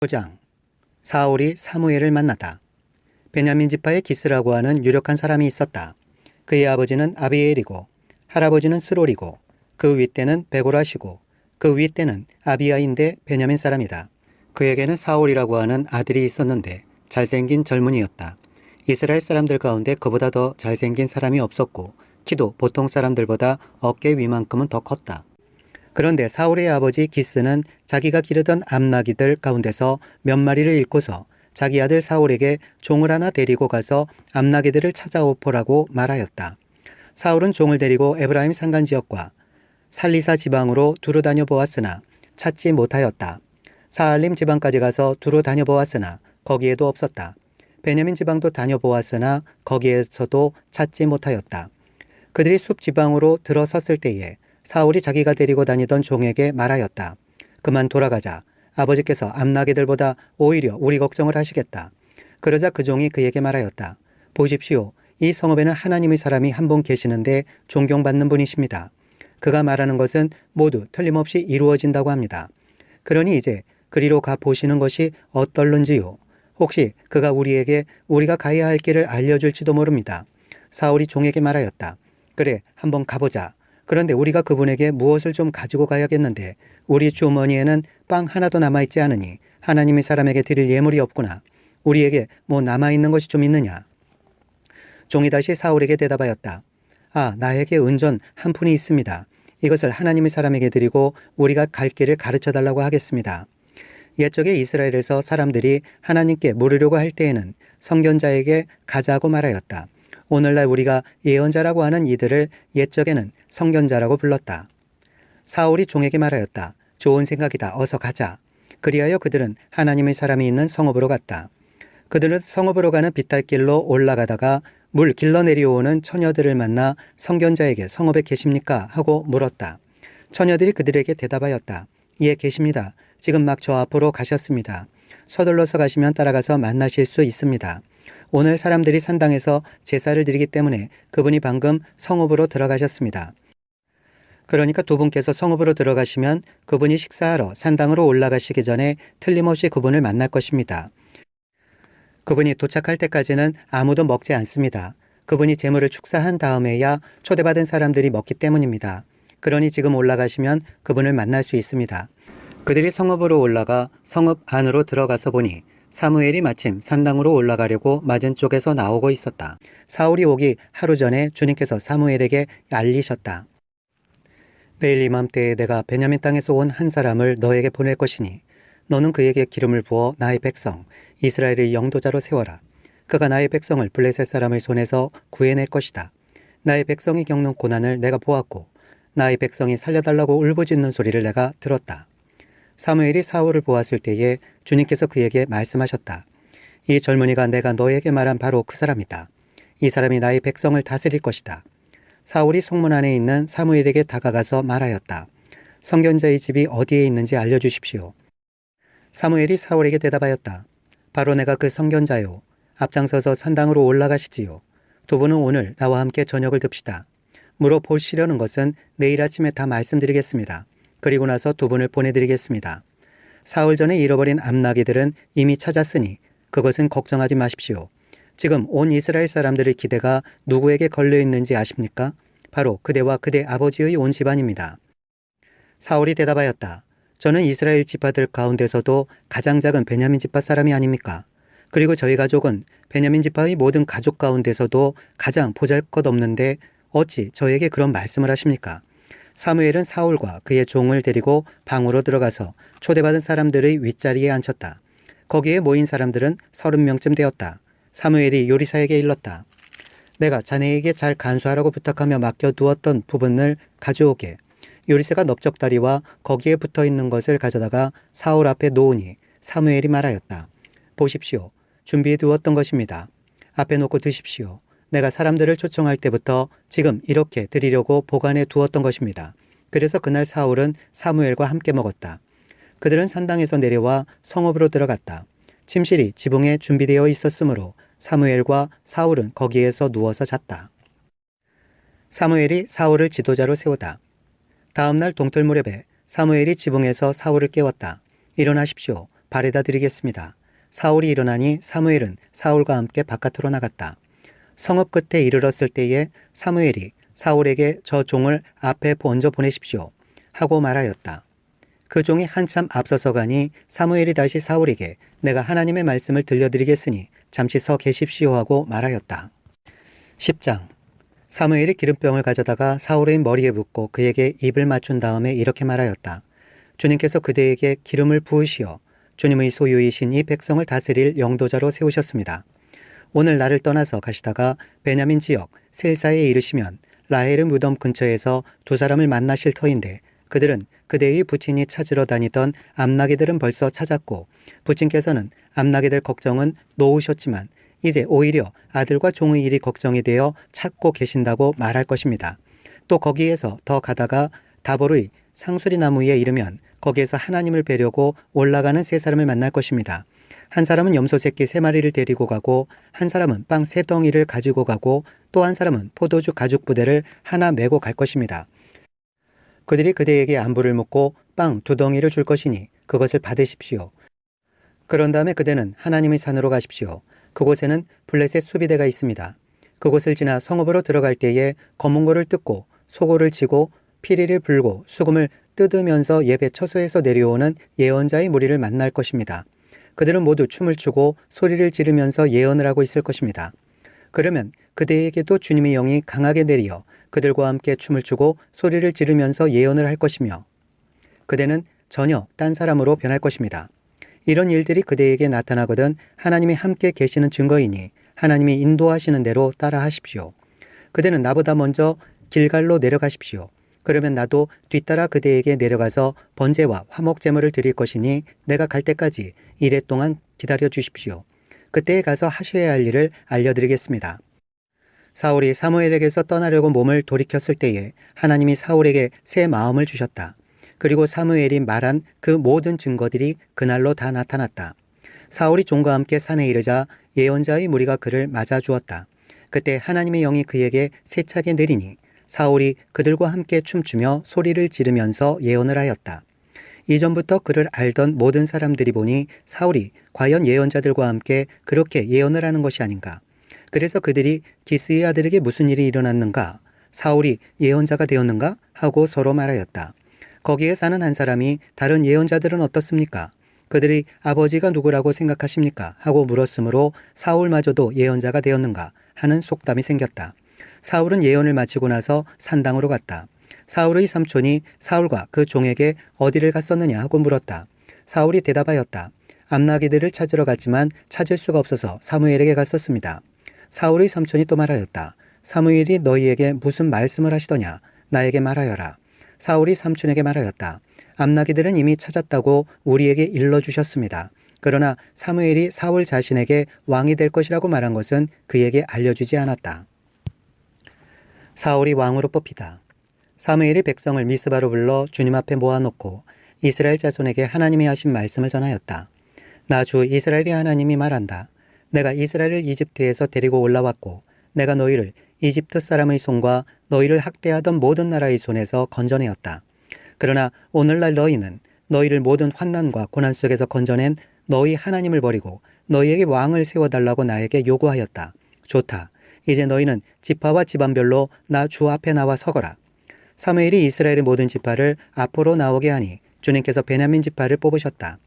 5장 사울이 사무엘을 만났다. 베냐민 지파의 기스라고 하는 유력한 사람이 있었다. 그의 아버지는 아비엘이고 할아버지는 스롤이고 그 윗대는 베고라시고 그 윗대는 아비아인데 베냐민 사람이다. 그에게는 사울이라고 하는 아들이 있었는데 잘생긴 젊은이였다. 이스라엘 사람들 가운데 그보다 더 잘생긴 사람이 없었고 키도 보통 사람들보다 어깨 위만큼은 더 컸다. 그런데 사울의 아버지 기스는 자기가 기르던 암나기들 가운데서 몇 마리를 잃고서 자기 아들 사울에게 종을 하나 데리고 가서 암나기들을 찾아오포라고 말하였다. 사울은 종을 데리고 에브라임 산간 지역과 살리사 지방으로 두루 다녀보았으나 찾지 못하였다. 사알림 지방까지 가서 두루 다녀보았으나 거기에도 없었다. 베냐민 지방도 다녀보았으나 거기에서도 찾지 못하였다. 그들이 숲 지방으로 들어섰을 때에 사울이 자기가 데리고 다니던 종에게 말하였다. 그만 돌아가자. 아버지께서 암나기들보다 오히려 우리 걱정을 하시겠다. 그러자 그 종이 그에게 말하였다. 보십시오. 이 성읍에는 하나님의 사람이 한 분 계시는데 존경받는 분이십니다. 그가 말하는 것은 모두 틀림없이 이루어진다고 합니다. 그러니 이제 그리로 가 보시는 것이 어떨는지요. 혹시 그가 우리에게 우리가 가야 할 길을 알려줄지도 모릅니다. 사울이 종에게 말하였다. 그래, 한번 가보자. 그런데 우리가 그분에게 무엇을 좀 가지고 가야겠는데 우리 주머니에는 빵 하나도 남아있지 않으니 하나님의 사람에게 드릴 예물이 없구나. 우리에게 뭐 남아있는 것이 좀 있느냐. 종이 다시 사울에게 대답하였다. 아, 나에게 은전 한 푼이 있습니다. 이것을 하나님의 사람에게 드리고 우리가 갈 길을 가르쳐 달라고 하겠습니다. 옛적에 이스라엘에서 사람들이 하나님께 물으려고 할 때에는 성견자에게 가자고 말하였다. 오늘날 우리가 예언자라고 하는 이들을 옛적에는 성견자라고 불렀다. 사울이 종에게 말하였다. 좋은 생각이다. 어서 가자. 그리하여 그들은 하나님의 사람이 있는 성읍으로 갔다. 그들은 성읍으로 가는 비탈길로 올라가다가 물 길러 내려오는 처녀들을 만나 성견자에게 성읍에 계십니까? 하고 물었다. 처녀들이 그들에게 대답하였다. 예, 계십니다. 지금 막 저 앞으로 가셨습니다. 서둘러서 가시면 따라가서 만나실 수 있습니다. 오늘 사람들이 산당에서 제사를 드리기 때문에 그분이 방금 성읍으로 들어가셨습니다. 그러니까 두 분께서 성읍으로 들어가시면 그분이 식사하러 산당으로 올라가시기 전에 틀림없이 그분을 만날 것입니다. 그분이 도착할 때까지는 아무도 먹지 않습니다. 그분이 재물을 축사한 다음에야 초대받은 사람들이 먹기 때문입니다. 그러니 지금 올라가시면 그분을 만날 수 있습니다. 그들이 성읍으로 올라가 성읍 안으로 들어가서 보니 사무엘이 마침 산당으로 올라가려고 맞은 쪽에서 나오고 있었다. 사울이 오기 하루 전에 주님께서 사무엘에게 알리셨다. 내일 이맘때에 내가 베냐민 땅에서 온 한 사람을 너에게 보낼 것이니 너는 그에게 기름을 부어 나의 백성 이스라엘의 영도자로 세워라. 그가 나의 백성을 블레셋 사람의 손에서 구해낼 것이다. 나의 백성이 겪는 고난을 내가 보았고 나의 백성이 살려달라고 울부짖는 소리를 내가 들었다. 사무엘이 사울을 보았을 때에 주님께서 그에게 말씀하셨다. 이 젊은이가 내가 너에게 말한 바로 그 사람이다. 이 사람이 나의 백성을 다스릴 것이다. 사울이 성문 안에 있는 사무엘에게 다가가서 말하였다. 성견자의 집이 어디에 있는지 알려주십시오. 사무엘이 사울에게 대답하였다. 바로 내가 그 성견자요. 앞장서서 산당으로 올라가시지요. 두 분은 오늘 나와 함께 저녁을 듭시다. 물어 보시려는 것은 내일 아침에 다 말씀드리겠습니다. 그리고 나서 두 분을 보내드리겠습니다. 사흘 전에 잃어버린 암나기들은 이미 찾았으니 그것은 걱정하지 마십시오. 지금 온 이스라엘 사람들의 기대가 누구에게 걸려 있는지 아십니까? 바로 그대와 그대 아버지의 온 집안입니다. 사울이 대답하였다. 저는 이스라엘 지파들 가운데서도 가장 작은 베냐민 지파 사람이 아닙니까? 그리고 저희 가족은 베냐민 지파의 모든 가족 가운데서도 가장 보잘것없는데 어찌 저에게 그런 말씀을 하십니까? 사무엘은 사울과 그의 종을 데리고 방으로 들어가서 초대받은 사람들의 윗자리에 앉혔다. 거기에 모인 사람들은 서른 명쯤 되었다. 사무엘이 요리사에게 일렀다. 내가 자네에게 잘 간수하라고 부탁하며 맡겨두었던 부분을 가져오게. 요리사가 넓적다리와 거기에 붙어 있는 것을 가져다가 사울 앞에 놓으니 사무엘이 말하였다. 보십시오. 준비해 두었던 것입니다. 앞에 놓고 드십시오. 내가 사람들을 초청할 때부터 지금 이렇게 드리려고 보관해 두었던 것입니다. 그래서 그날 사울은 사무엘과 함께 먹었다. 그들은 산당에서 내려와 성읍으로 들어갔다. 침실이 지붕에 준비되어 있었으므로 사무엘과 사울은 거기에서 누워서 잤다. 사무엘이 사울을 지도자로 세우다. 다음날 동틀 무렵에 사무엘이 지붕에서 사울을 깨웠다. 일어나십시오. 바래다 드리겠습니다. 사울이 일어나니 사무엘은 사울과 함께 바깥으로 나갔다. 성읍 끝에 이르렀을 때에 사무엘이 사울에게 저 종을 앞에 먼저 보내십시오. 하고 말하였다. 그 종이 한참 앞서서 가니 사무엘이 다시 사울에게 내가 하나님의 말씀을 들려드리겠으니 잠시 서 계십시오 하고 말하였다. 10장 사무엘이 기름병을 가져다가 사울의 머리에 붓고 그에게 입을 맞춘 다음에 이렇게 말하였다. 주님께서 그대에게 기름을 부으시어 주님의 소유이신 이 백성을 다스릴 영도자로 세우셨습니다. 오늘 나를 떠나서 가시다가 베냐민 지역 셀사에 이르시면 라헬의 무덤 근처에서 두 사람을 만나실 터인데 그들은 그대의 부친이 찾으러 다니던 암나기들은 벌써 찾았고 부친께서는 암나기들 걱정은 놓으셨지만 이제 오히려 아들과 종의 일이 걱정이 되어 찾고 계신다고 말할 것입니다. 또 거기에서 더 가다가 다보르의 상수리 나무에 이르면 거기에서 하나님을 뵈려고 올라가는 세 사람을 만날 것입니다. 한 사람은 염소 새끼 세 마리를 데리고 가고 한 사람은 빵 세 덩이를 가지고 가고 또 한 사람은 포도주 가죽 부대를 하나 메고 갈 것입니다. 그들이 그대에게 안부를 묻고 빵 두 덩이를 줄 것이니 그것을 받으십시오. 그런 다음에 그대는 하나님의 산으로 가십시오. 그곳에는 블레셋 수비대가 있습니다. 그곳을 지나 성읍으로 들어갈 때에 검은고를 뜯고 소고를 치고 피리를 불고 수금을 뜯으면서 예배 처소에서 내려오는 예언자의 무리를 만날 것입니다. 그들은 모두 춤을 추고 소리를 지르면서 예언을 하고 있을 것입니다. 그러면 그대에게도 주님의 영이 강하게 내리어 그들과 함께 춤을 추고 소리를 지르면서 예언을 할 것이며 그대는 전혀 딴 사람으로 변할 것입니다. 이런 일들이 그대에게 나타나거든 하나님이 함께 계시는 증거이니 하나님이 인도하시는 대로 따라 하십시오. 그대는 나보다 먼저 길갈로 내려가십시오. 그러면 나도 뒤따라 그대에게 내려가서 번제와 화목 제물을 드릴 것이니 내가 갈 때까지 이래 동안 기다려 주십시오. 그때에 가서 하셔야 할 일을 알려드리겠습니다. 사울이 사무엘에게서 떠나려고 몸을 돌이켰을 때에 하나님이 사울에게 새 마음을 주셨다. 그리고 사무엘이 말한 그 모든 증거들이 그날로 다 나타났다. 사울이 종과 함께 산에 이르자 예언자의 무리가 그를 맞아 주었다. 그때 하나님의 영이 그에게 세차게 내리니 사울이 그들과 함께 춤추며 소리를 지르면서 예언을 하였다. 이전부터 그를 알던 모든 사람들이 보니 사울이 과연 예언자들과 함께 그렇게 예언을 하는 것이 아닌가. 그래서 그들이 기스의 아들에게 무슨 일이 일어났는가? 사울이 예언자가 되었는가? 하고 서로 말하였다. 거기에 사는 한 사람이 다른 예언자들은 어떻습니까? 그들이 아버지가 누구라고 생각하십니까? 하고 물었으므로 사울마저도 예언자가 되었는가? 하는 속담이 생겼다. 사울은 예언을 마치고 나서 산당으로 갔다. 사울의 삼촌이 사울과 그 종에게 어디를 갔었느냐 하고 물었다. 사울이 대답하였다. 암나기들을 찾으러 갔지만 찾을 수가 없어서 사무엘에게 갔었습니다. 사울의 삼촌이 또 말하였다. 사무엘이 너희에게 무슨 말씀을 하시더냐? 나에게 말하여라. 사울이 삼촌에게 말하였다. 암나기들은 이미 찾았다고 우리에게 일러주셨습니다. 그러나 사무엘이 사울 자신에게 왕이 될 것이라고 말한 것은 그에게 알려주지 않았다. 사울이 왕으로 뽑히다. 사무엘이 백성을 미스바로 불러 주님 앞에 모아놓고 이스라엘 자손에게 하나님이 하신 말씀을 전하였다. 나 주 이스라엘의 하나님이 말한다. 내가 이스라엘을 이집트에서 데리고 올라왔고 내가 너희를 이집트 사람의 손과 너희를 학대하던 모든 나라의 손에서 건져내었다. 그러나 오늘날 너희는 너희를 모든 환난과 고난 속에서 건져낸 너희 하나님을 버리고 너희에게 왕을 세워달라고 나에게 요구하였다. 좋다. 이제 너희는 지파와 집안별로 나 주 앞에 나와 서거라. 사무엘이 이스라엘의 모든 지파를 앞으로 나오게 하니 주님께서 베냐민 지파를 뽑으셨다.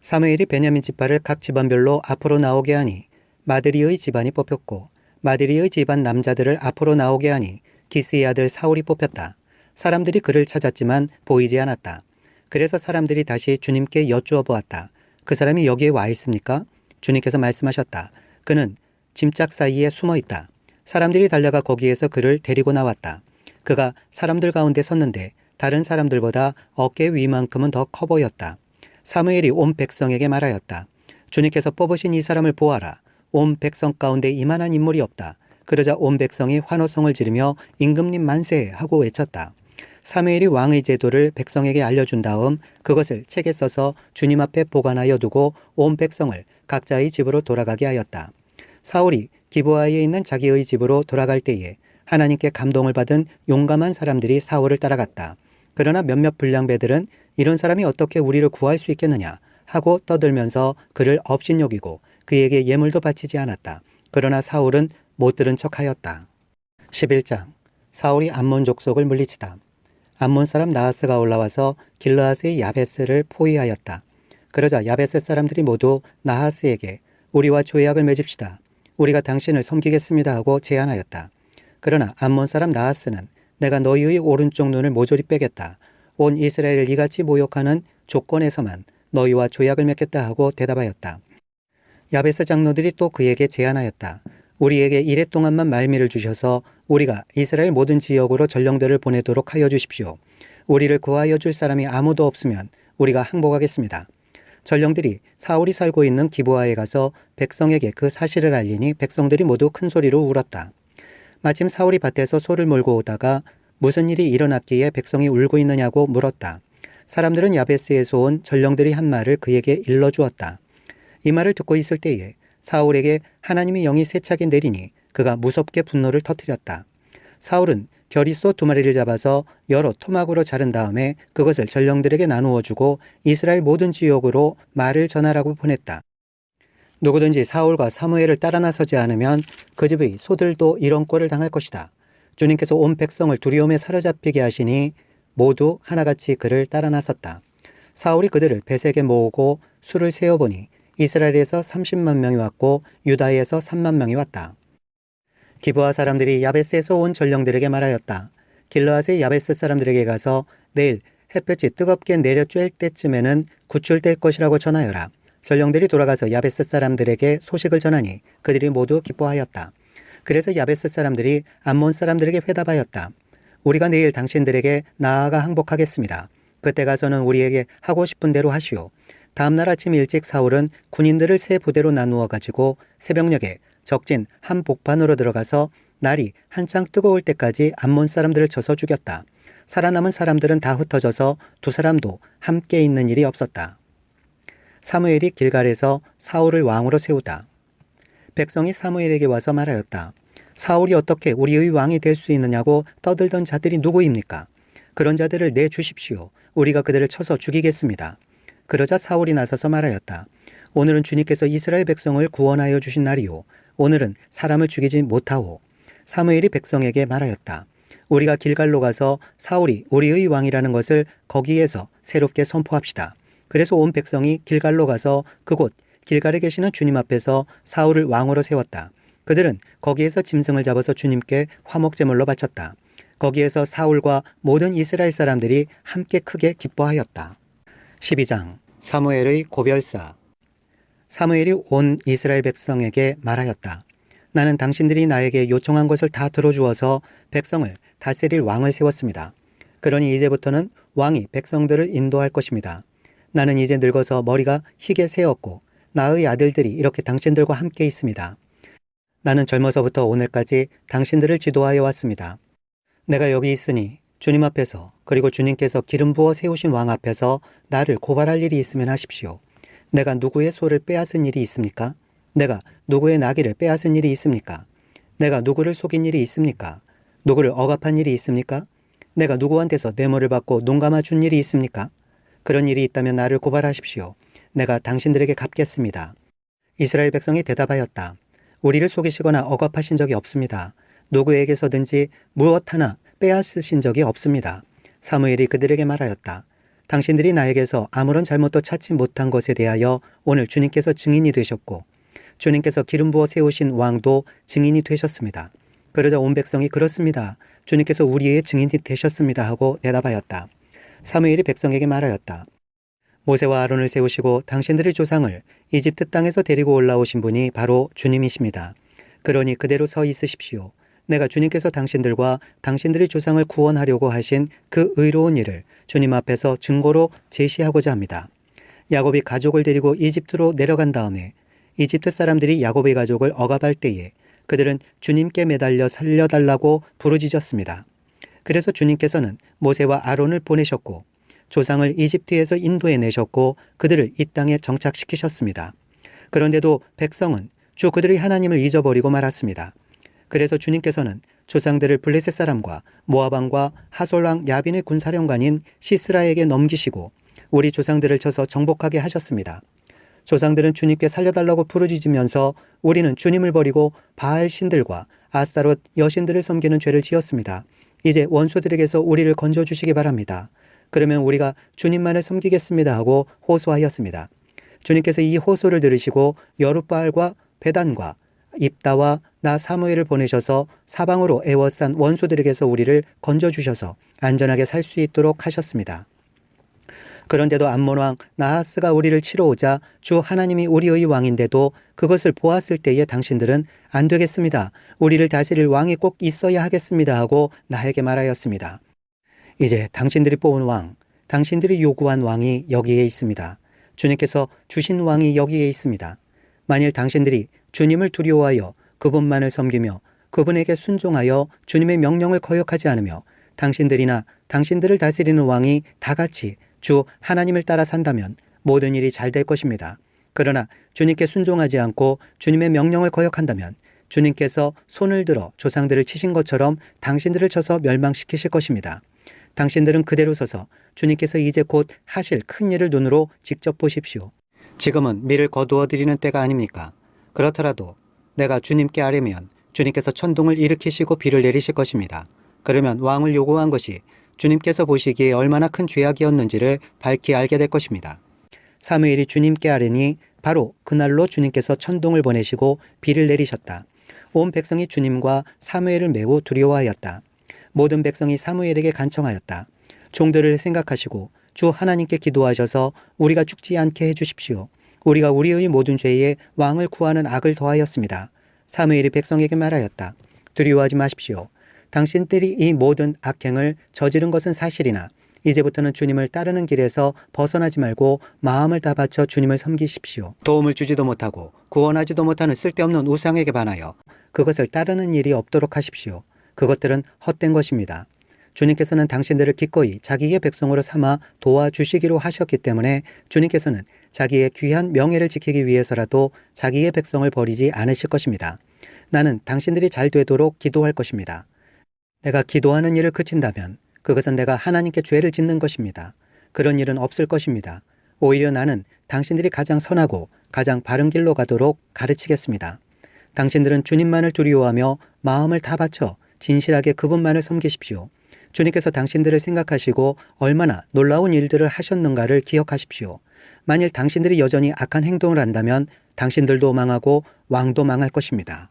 사무엘이 베냐민 지파를 각 집안별로 앞으로 나오게 하니 마드리의 집안이 뽑혔고 마드리의 집안 남자들을 앞으로 나오게 하니 기스의 아들 사울이 뽑혔다. 사람들이 그를 찾았지만 보이지 않았다. 그래서 사람들이 다시 주님께 여쭈어 보았다. 그 사람이 여기에 와 있습니까? 주님께서 말씀하셨다. 그는 짐짝 사이에 숨어 있다. 사람들이 달려가 거기에서 그를 데리고 나왔다. 그가 사람들 가운데 섰는데 다른 사람들보다 어깨 위만큼은 더 커 보였다. 사무엘이 온 백성에게 말하였다. 주님께서 뽑으신 이 사람을 보아라. 온 백성 가운데 이만한 인물이 없다. 그러자 온 백성이 환호성을 지르며 임금님 만세 하고 외쳤다. 사무엘이 왕의 제도를 백성에게 알려준 다음 그것을 책에 써서 주님 앞에 보관하여 두고 온 백성을 각자의 집으로 돌아가게 하였다. 사울이 기브아에 있는 자기의 집으로 돌아갈 때에 하나님께 감동을 받은 용감한 사람들이 사울을 따라갔다. 그러나 몇몇 불량배들은 이런 사람이 어떻게 우리를 구할 수 있겠느냐 하고 떠들면서 그를 업신여기고 그에게 예물도 바치지 않았다. 그러나 사울은 못 들은 척하였다. 11장 사울이 암몬 족속을 물리치다. 암몬 사람 나하스가 올라와서 길르앗의 야베스를 포위하였다. 그러자 야베스 사람들이 모두 나하스에게 우리와 조약을 맺읍시다. 우리가 당신을 섬기겠습니다 하고 제안하였다. 그러나 암몬 사람 나하스는 내가 너희의 오른쪽 눈을 모조리 빼겠다. 온 이스라엘을 이같이 모욕하는 조건에서만 너희와 조약을 맺겠다 하고 대답하였다. 야베스 장로들이 또 그에게 제안하였다. 우리에게 이래 동안만 말미를 주셔서 우리가 이스라엘 모든 지역으로 전령들을 보내도록 하여 주십시오. 우리를 구하여 줄 사람이 아무도 없으면 우리가 항복하겠습니다. 전령들이 사울이 살고 있는 기부하에 가서 백성에게 그 사실을 알리니 백성들이 모두 큰 소리로 울었다. 마침 사울이 밭에서 소를 몰고 오다가 무슨 일이 일어났기에 백성이 울고 있느냐고 물었다. 사람들은 야베스에서 온 전령들이 한 말을 그에게 일러주었다. 이 말을 듣고 있을 때에 사울에게 하나님의 영이 세차게 내리니 그가 무섭게 분노를 터뜨렸다. 사울은 결이소 두 마리를 잡아서 여러 토막으로 자른 다음에 그것을 전령들에게 나누어 주고 이스라엘 모든 지역으로 말을 전하라고 보냈다. 누구든지 사울과 사무엘을 따라 나서지 않으면 그 집의 소들도 이런 꼴을 당할 것이다. 주님께서 온 백성을 두려움에 사로잡히게 하시니 모두 하나같이 그를 따라 나섰다. 사울이 그들을 베색에 모으고 수를 세어보니 이스라엘에서 30만 명이 왔고 유다에서 3만 명이 왔다. 기부하 사람들이 야베스에서 온 전령들에게 말하였다. 길르앗의 야베스 사람들에게 가서 내일 햇볕이 뜨겁게 내려 쬐을 때쯤에는 구출될 것이라고 전하여라. 전령들이 돌아가서 야베스 사람들에게 소식을 전하니 그들이 모두 기뻐하였다. 그래서 야베스 사람들이 암몬 사람들에게 회답하였다. 우리가 내일 당신들에게 나아가 항복하겠습니다. 그때 가서는 우리에게 하고 싶은 대로 하시오. 다음 날 아침 일찍 사울은 군인들을 세 부대로 나누어 가지고 새벽녘에 적진 한 복판으로 들어가서 날이 한창 뜨거울 때까지 암몬 사람들을 쳐서 죽였다. 살아남은 사람들은 다 흩어져서 두 사람도 함께 있는 일이 없었다. 사무엘이 길갈에서 사울을 왕으로 세우다. 백성이 사무엘에게 와서 말하였다. 사울이 어떻게 우리의 왕이 될 수 있느냐고 떠들던 자들이 누구입니까? 그런 자들을 내 주십시오. 우리가 그들을 쳐서 죽이겠습니다. 그러자 사울이 나서서 말하였다. 오늘은 주님께서 이스라엘 백성을 구원하여 주신 날이요. 오늘은 사람을 죽이지 못하오. 사무엘이 백성에게 말하였다. 우리가 길갈로 가서 사울이 우리의 왕이라는 것을 거기에서 새롭게 선포합시다. 그래서 온 백성이 길갈로 가서 그곳 길갈에 계시는 주님 앞에서 사울을 왕으로 세웠다. 그들은 거기에서 짐승을 잡아서 주님께 화목제물로 바쳤다. 거기에서 사울과 모든 이스라엘 사람들이 함께 크게 기뻐하였다. 12장 사무엘의 고별사 사무엘이 온 이스라엘 백성에게 말하였다. 나는 당신들이 나에게 요청한 것을 다 들어주어서 백성을 다스릴 왕을 세웠습니다. 그러니 이제부터는 왕이 백성들을 인도할 것입니다. 나는 이제 늙어서 머리가 희게 새었고 나의 아들들이 이렇게 당신들과 함께 있습니다. 나는 젊어서부터 오늘까지 당신들을 지도하여 왔습니다. 내가 여기 있으니 주님 앞에서 그리고 주님께서 기름 부어 세우신 왕 앞에서 나를 고발할 일이 있으면 하십시오. 내가 누구의 소를 빼앗은 일이 있습니까? 내가 누구의 나귀를 빼앗은 일이 있습니까? 내가 누구를 속인 일이 있습니까? 누구를 억압한 일이 있습니까? 내가 누구한테서 뇌물을 받고 눈 감아 준 일이 있습니까? 그런 일이 있다면 나를 고발하십시오. 내가 당신들에게 갚겠습니다. 이스라엘 백성이 대답하였다. 우리를 속이시거나 억압하신 적이 없습니다. 누구에게서든지 무엇 하나 빼앗으신 적이 없습니다. 사무엘이 그들에게 말하였다. 당신들이 나에게서 아무런 잘못도 찾지 못한 것에 대하여 오늘 주님께서 증인이 되셨고 주님께서 기름 부어 세우신 왕도 증인이 되셨습니다. 그러자 온 백성이 그렇습니다. 주님께서 우리의 증인이 되셨습니다 하고 대답하였다. 사무엘이 백성에게 말하였다. 모세와 아론을 세우시고 당신들의 조상을 이집트 땅에서 데리고 올라오신 분이 바로 주님이십니다. 그러니 그대로 서 있으십시오. 내가 주님께서 당신들과 당신들의 조상을 구원하려고 하신 그 의로운 일을 주님 앞에서 증거로 제시하고자 합니다. 야곱이 가족을 데리고 이집트로 내려간 다음에 이집트 사람들이 야곱의 가족을 억압할 때에 그들은 주님께 매달려 살려달라고 부르짖었습니다. 그래서 주님께서는 모세와 아론을 보내셨고 조상을 이집트에서 인도해 내셨고 그들을 이 땅에 정착시키셨습니다. 그런데도 백성은 주 그들의 하나님을 잊어버리고 말았습니다. 그래서 주님께서는 조상들을 블레셋 사람과 모아방과 하솔왕 야빈의 군사령관인 시스라에게 넘기시고 우리 조상들을 쳐서 정복하게 하셨습니다. 조상들은 주님께 살려달라고 부르짖으면서 우리는 주님을 버리고 바알 신들과 아스타롯 여신들을 섬기는 죄를 지었습니다. 이제 원수들에게서 우리를 건져 주시기 바랍니다. 그러면 우리가 주님만을 섬기겠습니다 하고 호소하였습니다. 주님께서 이 호소를 들으시고 여룻바알과 베단과 입다와 나 사무엘을 보내셔서 사방으로 애워싼 원수들에게서 우리를 건져 주셔서 안전하게 살 수 있도록 하셨습니다. 그런데도 암몬 왕 나하스가 우리를 치러 오자 주 하나님이 우리의 왕인데도 그것을 보았을 때에 당신들은 안 되겠습니다. 우리를 다스릴 왕이 꼭 있어야 하겠습니다 하고 나에게 말하였습니다. 이제 당신들이 뽑은 왕, 당신들이 요구한 왕이 여기에 있습니다. 주님께서 주신 왕이 여기에 있습니다. 만일 당신들이 주님을 두려워하여 그분만을 섬기며 그분에게 순종하여 주님의 명령을 거역하지 않으며 당신들이나 당신들을 다스리는 왕이 다 같이 주 하나님을 따라 산다면 모든 일이 잘 될 것입니다. 그러나 주님께 순종하지 않고 주님의 명령을 거역한다면 주님께서 손을 들어 조상들을 치신 것처럼 당신들을 쳐서 멸망시키실 것입니다. 당신들은 그대로 서서 주님께서 이제 곧 하실 큰 일을 눈으로 직접 보십시오. 지금은 미를 거두어 드리는 때가 아닙니까? 그렇더라도 내가 주님께 아뢰면 주님께서 천둥을 일으키시고 비를 내리실 것입니다. 그러면 왕을 요구한 것이 주님께서 보시기에 얼마나 큰 죄악이었는지를 밝히 알게 될 것입니다. 사무엘이 주님께 아뢰니 바로 그날로 주님께서 천둥을 보내시고 비를 내리셨다. 온 백성이 주님과 사무엘을 매우 두려워하였다. 모든 백성이 사무엘에게 간청하였다. 종들을 생각하시고 주 하나님께 기도하셔서 우리가 죽지 않게 해주십시오. 우리가 우리의 모든 죄에 왕을 구하는 악을 더하였습니다. 사무엘이 백성에게 말하였다. 두려워하지 마십시오. 당신들이 이 모든 악행을 저지른 것은 사실이나 이제부터는 주님을 따르는 길에서 벗어나지 말고 마음을 다 바쳐 주님을 섬기십시오. 도움을 주지도 못하고 구원하지도 못하는 쓸데없는 우상에게 반하여 그것을 따르는 일이 없도록 하십시오. 그것들은 헛된 것입니다. 주님께서는 당신들을 기꺼이 자기의 백성으로 삼아 도와주시기로 하셨기 때문에 주님께서는 자기의 귀한 명예를 지키기 위해서라도 자기의 백성을 버리지 않으실 것입니다. 나는 당신들이 잘 되도록 기도할 것입니다. 내가 기도하는 일을 그친다면 그것은 내가 하나님께 죄를 짓는 것입니다. 그런 일은 없을 것입니다. 오히려 나는 당신들이 가장 선하고 가장 바른 길로 가도록 가르치겠습니다. 당신들은 주님만을 두려워하며 마음을 다 바쳐 진실하게 그분만을 섬기십시오. 주님께서 당신들을 생각하시고 얼마나 놀라운 일들을 하셨는가를 기억하십시오. 만일 당신들이 여전히 악한 행동을 한다면 당신들도 망하고 왕도 망할 것입니다.